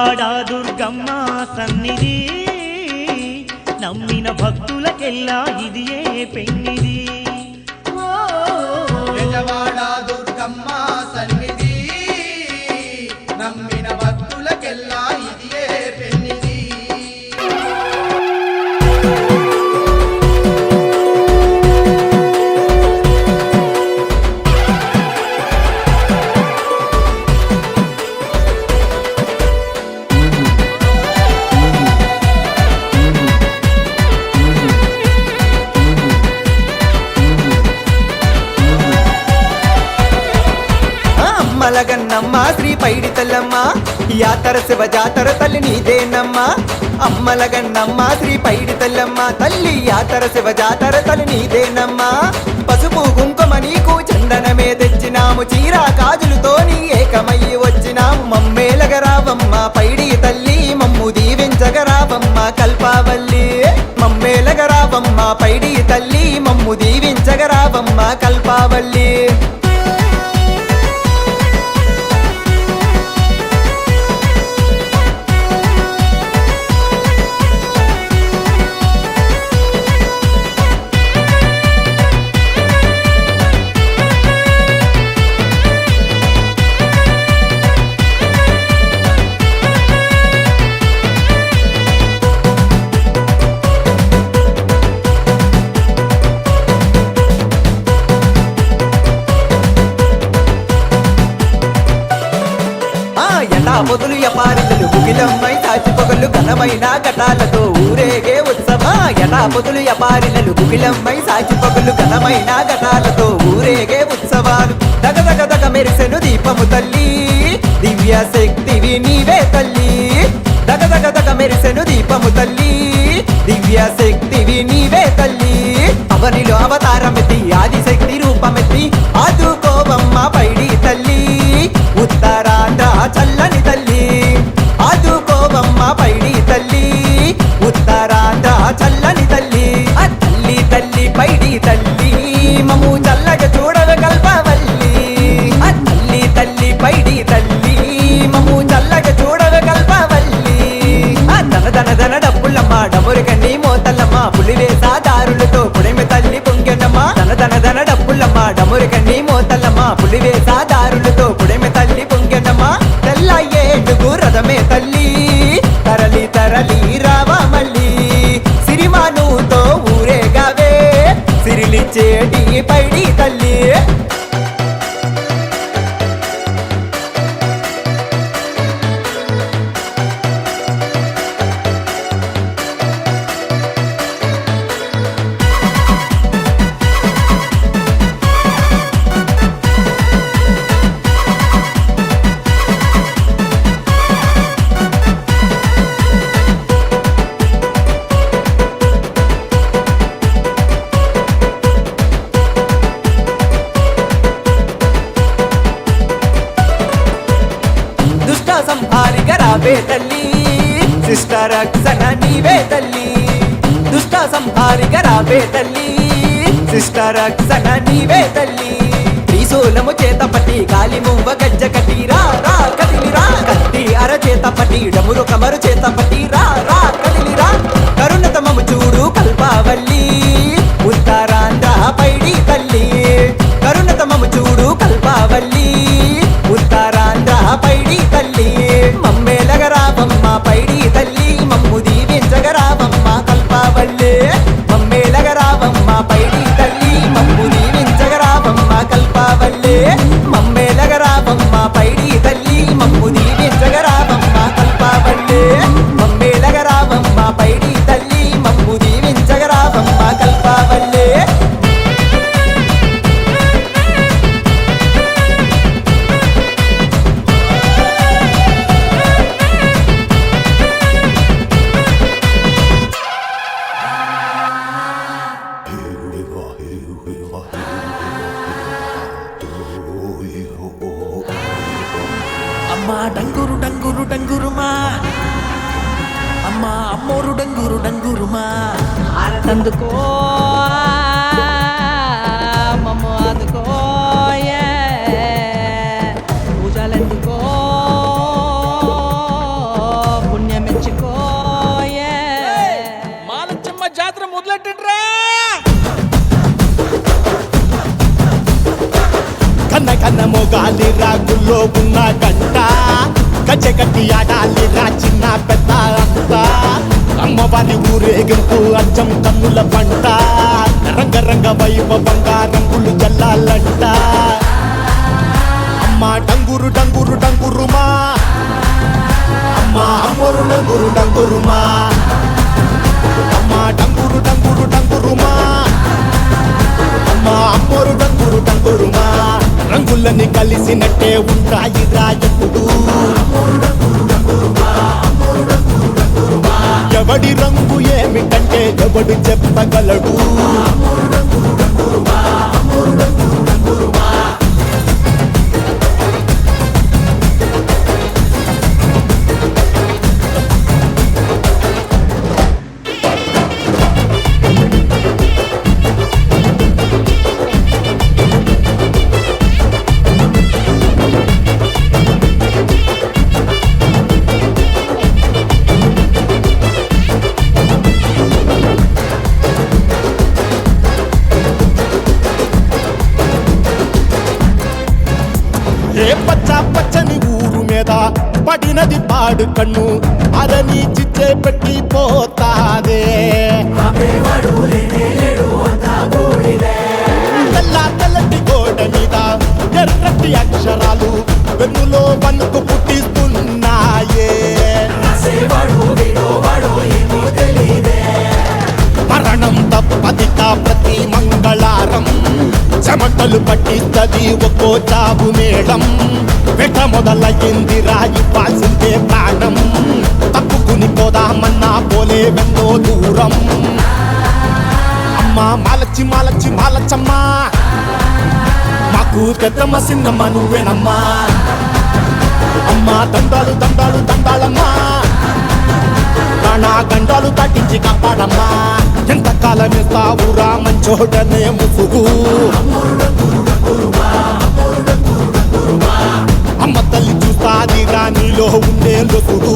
వాడ దుర్గమ్మ సన్నిధి. నమ్మిన భక్తులకెల్లా ఇది ఏ పెన్నిది పైడి తల్లమ్మ యాతర శివ జాతర తల్లి నీదేనమ్మా అమ్మల గన్నమ్మ శ్రీ పైడి తల్లమ్మ తల్లి యాతర శివ జాతర తల్లి నీదేనమ్మా. పసుపు కుంకుమ నీకు చందనమే తెచ్చినాము చీరా కాజులతో నీ ఏకమయ్యి వచ్చినాము. మమ్మేలగరావమ్మ పైడి తల్లి మమ్ము దీవించగరావమ్మ కల్పావల్లి. మమ్మేలగరావమ్మ పైడి తల్లి మమ్ము దీవించగరావమ్మ కల్పావల్లి. అందమైన ఘటాలతో ఊరేగే ఉత్సవ ఎలా పొదులు ఎపారినలు గుగిలమ్మై సాచి పగులు ఘనమైన ఘటాలతో ఊరేగే ఉత్సవాలు. దగ దగ దగ మెరిసెను దీపము తల్లి దివ్య శక్తి నీవే తల్లి. దగ దగ దగ మెరిసెను దీపము తల్లి దివ్య శక్తి నీవే తల్లి. అవనిలో సంహారిక తల్లి. సిస్టర్ రక్షణ నీవే తల్లి. త్రిశూలము చేత పట్టి గాలి మువ్వ గజ్జ కట్టి రా రా కదిలిరా కత్తి అర చేత పట్టి డమురు కమరు చేత పట్టి రా రా కదిలిరా కరుణతమము చూడు కల్పావల్లి. కన్న కన్న మొగాలి రాగుల్లో ఉన్న గంట. గజ్జె కట్టి ఆడాలి రా చిన్న పెద్ద అంతా. అమ్మవారి ఊరేగింపు అచ్చం కన్నుల పంట. రంగ రంగ వైభవంగా రంగులు జల్లాలంట. అమ్మా డంగురు డంగురు డంగురుమా. అమ్మా అమ్మరు డంగురు డంగురుమా. అమ్మా డంగురు డంగురు డంగురుమా. అమ్మా అమ్మరు డంగురు డంగురుమా. రంగులని కలిసినట్టే ఉంటాయి రా ఎవడి రంగు ఏమిటంటే ఎవడు చెప్పగలడు. పడినది పాడు కన్ను. అదని చిచ్చే పెట్టి పోతాదే. తెల్ల తెల్లటి గోడ మీద ఎర్రటి అక్షరాలు వెన్నులో వణుకు పుట్టిస్తున్నాయే. చెమటలు పట్టిద్దది ఒక్కో చాబు మేడం వెట మొదలయ్యింది రాయి పాసిందే ప్రాణం. తప్పుకుని పోదామన్నా పోలే వెన్నో దూరం. అమ్మా మాలచ్చి మాలచ్చి మాలచ్చమ్మా మాకు పెద్దమ్మ సిన్నమ్మ నువ్వేనమ్మా. అమ్మా దండాలు దండాలు దండాలమ్మా. నా గండాలు తట్టించి కాపాడమ్మా. ఎంతకాలం ఇస్తావురా మంచోడనే ముసుగు? అమ్మ తల్లి చూస్తాది నీలో ఉండే లొసుగు.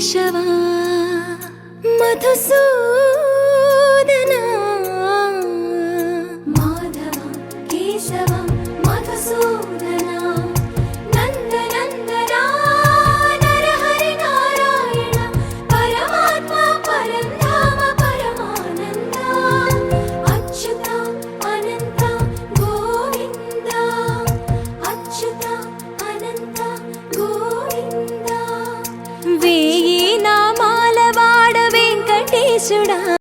ಕೇಶವ ಮಧುಸೂ